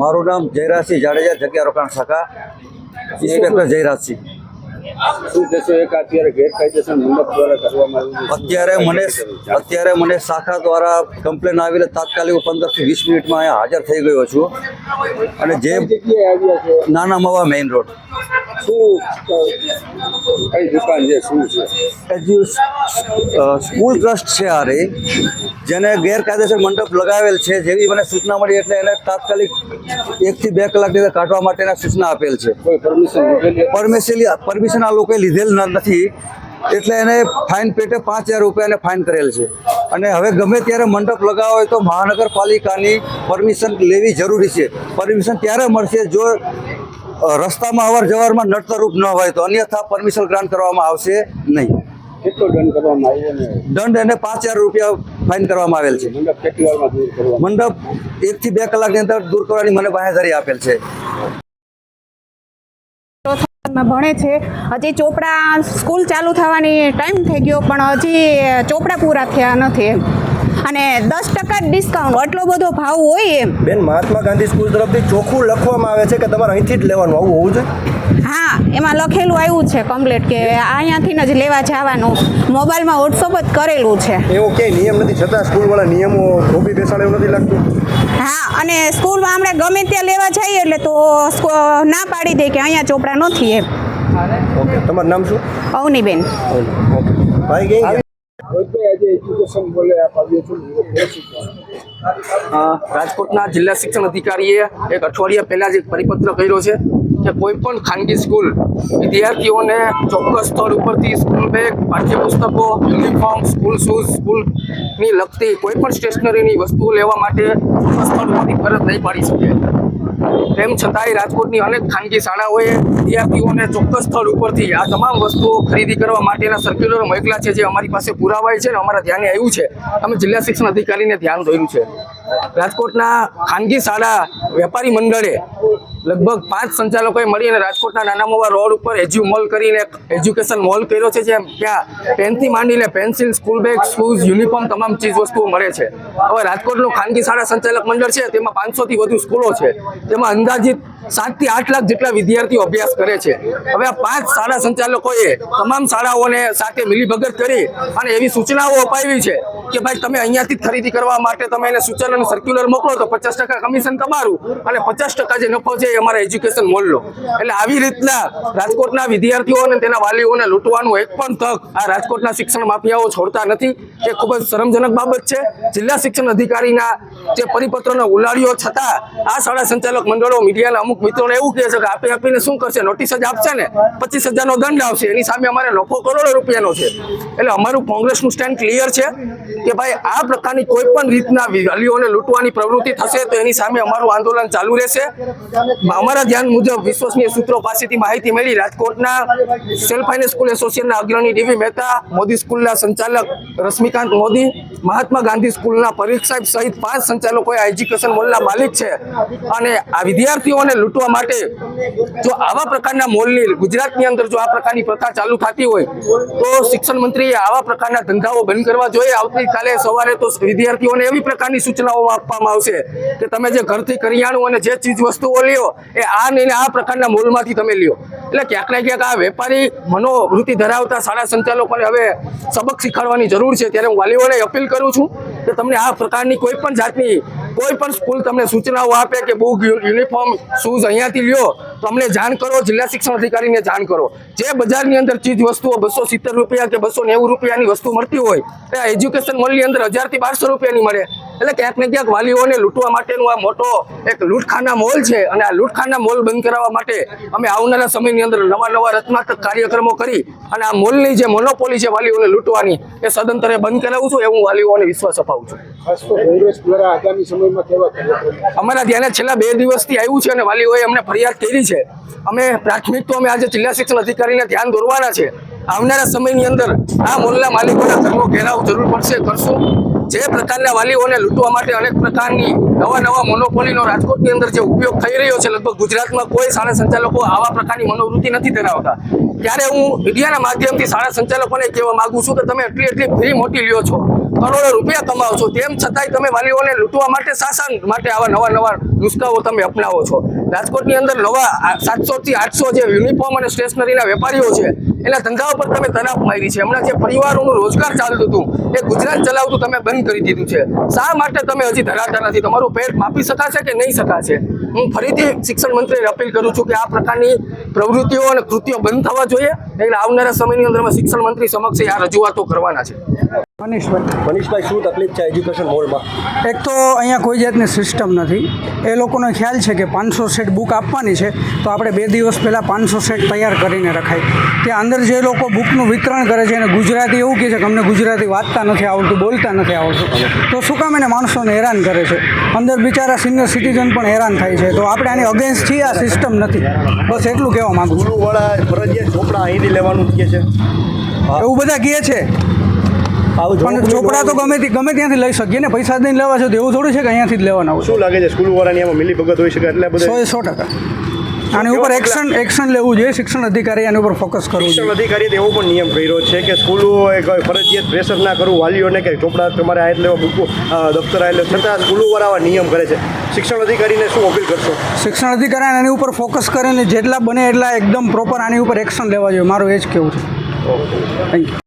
મારું નામ જયરાજસિંહ જાડેજા જગ્યા રોકાણ શાખા. ઇન્સ્પેક્ટર જયરાજસિંહ. અત્યારે મને અત્યારે મને શાખા દ્વારા કમ્પ્લેન આવીને તાત્કાલિક પંદરથી વીસ મિનિટમાં અહીંયા હાજર થઈ ગયો છું. અને જે નાના મવા મેઇન રોડ શું દુકાન છે? શું છે? સ્કૂલ ટ્રસ્ટ છે આ રે. જેને ગેરકાયદેસર મંડપ લગાવેલ છે જેવી મને સૂચના મળી એટલે એને તાત્કાલિક એકથી બે કલાકની અંદર કાઢવા માટેના સૂચના આપેલ છે. પરમિશન પરમિશન આ લોકોએ લીધેલ નથી. એટલે એને ફાઇન પેટે પાંચ હજાર રૂપિયાને ફાઇન કરેલ છે. અને હવે ગમે ત્યારે મંડપ લગાવો હોય તો મહાનગરપાલિકાની પરમિશન લેવી જરૂરી છે. પરમિશન ત્યારે મળશે જો રસ્તામાં અવર જવરમાં નડતરરૂપ ન હોય તો. અન્યથા પરમિશન ગ્રાન્ટ કરવામાં આવશે નહીં. કેટલો દંડ કરવામાં આવ્યો દંડ એને પાંચ હજાર રૂપિયા ફાઇન કરવામાં આવેલ છે. મંડપ એકથી બે કલાકની અંદર દૂર કરવાની મને બાહેધરી આપેલ છે. ભણે છે. હજી ચોપડા સ્કૂલ ચાલુ થવાની ટાઈમ થઈ ગયો પણ હજી ચોપડા પૂરા થયા નથી એમ. અને દસ ટકા ડિસ્કાઉન્ટ આટલો બધો ભાવ હોય એમ. બેન મહાત્મા ગાંધી સ્કૂલ તરફથી ચોખ્ખું લખવામાં આવે છે કે તમારે અહીંથી જ લેવાનું આવું હોવું જોઈએ? હા એમાં લખેલું આવ્યું છે કમ્પ્લેટ કે અહીંયાથી જ લેવા જવાનું. મોબાઈલમાં વોટ્સઅપ જ કરેલું છે. એવો ક્યાંય નિયમ નથી છતાં સ્કૂલવાળા નિયમો ધોબી બેસાડે એવું નથી લાગતું? હા અને સ્કૂલમાં આપણે ગમે ત્યાં લેવા જઈએ એટલે તો ના પાડી દે કે અહીંયા ચોપડા નથી એમ. ઓકે તમારું નામ શું? અવનીબેન. ઓકે. ભાઈ? રોહિતભાઈ આજે બોલે આપ આવ્યો છો રાજકોટના જિલ્લા શિક્ષણ અધિકારીએ એક અઠવાડિયા પહેલા જ એક પરિપત્ર કર્યો છે કે કોઈ પણ ખાનગી સ્કૂલ વિદ્યાર્થીઓને ચોક્કસ સ્થળ ઉપરથી સ્કૂલ બેગ, પાઠ્યપુસ્તકો, યુનિફોર્મ, સ્કૂલ શૂઝ, સ્કૂલની લગતી કોઈ પણ સ્ટેશનરીની વસ્તુઓ લેવા માટે ચોક્કસ સ્તર ઉપરથી ફરજ નહીં પાડી શકે. તેમ છતાંય રાજકોટની અનેક ખાનગી શાળાઓએ વિદ્યાર્થીઓને ચોક્કસ સ્થળ ઉપરથી આ તમામ વસ્તુઓ ખરીદી કરવા માટેના સર્ક્યુલર મોકલા છે, જે અમારી પાસે પુરાવાય છે અને અમારા ધ્યાને આવ્યું છે. અમે જિલ્લા શિક્ષણ અધિકારીને ધ્યાન દોર્યું છે. રાજકોટના ખાનગી શાળા વેપારી મંડળે લગભગ પાંચ સંચાલકોએ મળીને રાજકોટના નાના મોવા રોડ ઉપર એજ્યુ મોલ કરીને એજ્યુકેશન મોલ કર્યો છે જ્યાં ત્યાં પેનથી માંડીને pencil, school bag, shoes, uniform તમામ ચીજ વસ્તુઓ મળે છે. હવે રાજકોટનું ખાનગી શાળા સંચાલક મંડળ છે, તેમાં પાંચસોથી વધુ સ્કૂલો છે. તેમાં અંદાજિત સાતથી આઠ લાખ જેટલા વિદ્યાર્થીઓ અભ્યાસ કરે છે. હવે આ પાંચ શાળા સંચાલકોએ તમામ શાળાઓને સાથે મિલીભગત કરી અને એવી સૂચનાઓ અપાવી છે કે ભાઈ તમે અહીંયાથી ખરીદી કરવા માટે તમે એને સૂચન અને સર્ક્યુલર મોકલો તો પચાસ કમિશન તમારું અને પચાસ જે નફો છે એ અમારા એજ્યુકેશન મોલનો એટલે આવી રીતના રાજકોટના વિદ્યાર્થીઓ અને તેના વાલીઓને લૂંટવાનું એક પણ તક આ રાજકોટના શિક્ષણ માફિયાઓ છોડતા નથી. એ ખૂબ જ શરમજનક બાબત છે. જિલ્લા શિક્ષણ અધિકારીના જે પરિપત્રનો ઉલાડ્યો છતાં આ શાળા સંચાલક મંડળો મીડિયાના અમુક મિત્રોને એવું કહે છે કે આપી આપીને શું કરશે? નોટિસ જ આપશે ને? પચીસ હજારનો દંડ આવશે. એની સામે અમારે નફો કરોડો રૂપિયાનો છે. એટલે અમારું કોંગ્રેસનું સ્ટેન્ડ ક્લિયર છે. કે ભાઈ, આ પ્રકારની કોઈ પણ રીતના વાલીઓને લૂંટવાની પ્રવૃત્તિ થશે તો એની સામે અમારું આંદોલન ચાલુ રહેશે. અમારા ધ્યાન મુજબ વિશ્વસનીય સૂત્રો પાસેથી માહિતી મળી રાજકોટના સેલ્ફ ફાઇનાન્સ સ્કૂલ એસોસિએશનના અગ્રણી ડીવી મહેતા, મોદી સ્કૂલના સંચાલક રશ્મિકાંત મોદી મહાત્મા ગાંધી સ્કૂલના પરીખ સહિત પાંચ સંચાલકો એજ્યુકેશન મોલના માલિક છે. અને આ વિદ્યાર્થીઓને લૂંટવા માટે જો આવા પ્રકારના મોલની, ગુજરાતની અંદર જો આ પ્રકારની પ્રથા ચાલુ થતી હોય, તો શિક્ષણ મંત્રીએ આવા પ્રકારના ધંધાઓ બંધ કરવા જોઈએ. આવતીકાલે સવારે તો વિદ્યાર્થીઓને એવી પ્રકારની સૂચનાઓ આપવામાં આવશે કે તમે જે ઘરથી કરિયાણું અને જે ચીજ વસ્તુઓ લ્યો, એ આ ને આ પ્રકારના મોલમાંથી તમે લ્યો. એટલે ક્યાંક ને ક્યાંક આ વેપારી મનોવૃત્તિ ધરાવતા શાળા સંચાલકોને હવે સબક શીખવાડવાની જરૂર છે. ત્યારે હું વાલીઓને અપીલ કરું છું કે તમને આ પ્રકારની કોઈ પણ જાતની, કોઈ પણ સ્કૂલ તમને સૂચનાઓ આપે કે બુક યુનિફોર્મ, શૂઝ અહીંયાથી લ્યો, તમને જાણ કરો, જિલ્લા શિક્ષણ અધિકારીને જાણ કરો. જે બજારની અંદર ચીજ વસ્તુઓ બસો સિત્તેર રૂપિયા કે બસો નેવું રૂપિયાની વસ્તુ મળતી હોય એ એજ્યુકેશન મોલની અંદર હજારથી બારસો રૂપિયાની મળે. એટલે ક્યાંક ને ક્યાંક વાલીઓને લૂંટવા માટેનું આ મોટો એક લૂંટખાના મોલ છે. અને આ લૂંટખાના મોલ બંધ કરાવવા માટે અમે આવનારા સમયની અંદર નવા નવા રચનાત્મક કાર્યક્રમો કરી અને આ મોલની જે મોનોપોલી છે વાલીઓને લૂંટવાની એ સદંતરે બંધ કરાવું છું. એવું વાલીઓને વિશ્વાસ અપાવું છું. અમારા ધ્યાને છેલ્લા બે દિવસથી આવ્યું છે અને વાલીઓએ અમને ફરિયાદ કરી છે. અમે પ્રાથમિક તો અમે આજે જિલ્લા શિક્ષણ અધિકારીને ધ્યાન દોરવાના છે. આવનારા સમયની અંદર આ મોલના માલિકોના ઘરનો ઘેરાવ જરૂર પડશે કરશું. જે પ્રકારના વાલીઓને લૂંટવા માટે અનેક પ્રકારની નવા નવા મોનોપોલીનો રાજકોટની અંદર જે ઉપયોગ થઈ રહ્યો છે, લગભગ ગુજરાતમાં કોઈ શાળા સંચાલકો આવા પ્રકારની મનોવૃત્તિ નથી ધરાવતા. ત્યારે હું મીડિયાના માધ્યમથી શાળા સંચાલકોને કહેવા માંગુ છું કે તમે એટલી એટલી ફી મોટી લ્યો છો, કરોડો રૂપિયા કમાવો છો તેમ છતાંય તમે વાલીઓને લૂંટવા માટે, શાસન માટે આવા નવા નવા નુસ્ખાઓ તમે અપનાવો છો. રાજકોટની અંદર નવા સાતસો થી આઠસો જે યુનિફોર્મ અને સ્ટેશનરીના વેપારીઓ છે એના ધંધા ઉપર તમે તરાપ મારી છે. હમણાં જે પરિવારોનું રોજગાર ચાલતું હતું એ ગુજરાત ચલાવતું તમે બંધ કરી દીધું છે. શા માટે તમે હજી ધરાવતા નથી? તમારું પેટ માપી શકાશે કે નહીં શકાશે? હું ફરીથી શિક્ષણ મંત્રીને અપીલ કરું છું કે આ પ્રકારની પ્રવૃત્તિઓ અને કૃત્યો બંધ થવા જોઈએ. એટલે આવનારા સમયની અંદર અમે શિક્ષણ મંત્રી સમક્ષ આ રજૂઆતો કરવાના છે. મનીષભાઈ. મનીષભાઈ શું તકલીફ છે એજ્યુકેશન મોલમાં એક તો અહીંયા કોઈ જાતની સિસ્ટમ નથી. એ લોકોનો ખ્યાલ છે કે પાંચસો સેટ બુક આપવાની છે તો આપણે બે દિવસ પહેલાં પાંચસો સેટ તૈયાર કરીને રખાય. ત્યાં અંદર જે લોકો બુકનું વિતરણ કરે છે અને ગુજરાતી એવું કહે છે કે અમને ગુજરાતી વાંચતા નથી આવડતું બોલતા નથી આવડતું. તો શું કામ એને માણસોને હેરાન કરે છે? અંદર બિચારા સિનિયર સિટીઝન પણ હેરાન થાય છે. તો આપણે આની અગેન્સ્ટ છીએ આ સિસ્ટમ નથી. બસ એટલું કહેવા માગું છું. ફરજિયાત ચોપડા અહીંથી લેવાનું કહે છે. એવું બધા કહે છે? પણ ચોપડા તો ગમે તે- ગમે ત્યાંથી લઈ શકીએ ને. પૈસા દઈને લેવા છે તો એવું થોડું છે કે અહીંયાથી જ લેવાના હોય? શું લાગે છે સ્કૂલવાળાની એમાં મિલી ભગત હોઈ શકે એટલે સો બધા? સો ટકા. આની ઉપર એક્શન એક્શન લેવું જોઈએ શિક્ષણ અધિકારી આની ઉપર ફોકસ કરવું શિક્ષણ અધિકારી અધિકારીએ એવો પણ નિયમ કર્યો છે કે સ્કૂલો ફરજિયાત પ્રેશર ના કરવું વાલીઓને કે ચોપડા તમારે આ લેવા બુકો દફતર આ લેવા. છતાં સ્કૂલોવાળા આવા નિયમ કરે છે. શિક્ષણ અધિકારીને શું અપીલ કરશો? શિક્ષણ અધિકારી આની ઉપર ફોકસ કરે ને જેટલા બને એટલા એકદમ પ્રોપર આની ઉપર એક્શન લેવા જોઈએ. મારું એ જ કેવું છે. Thank you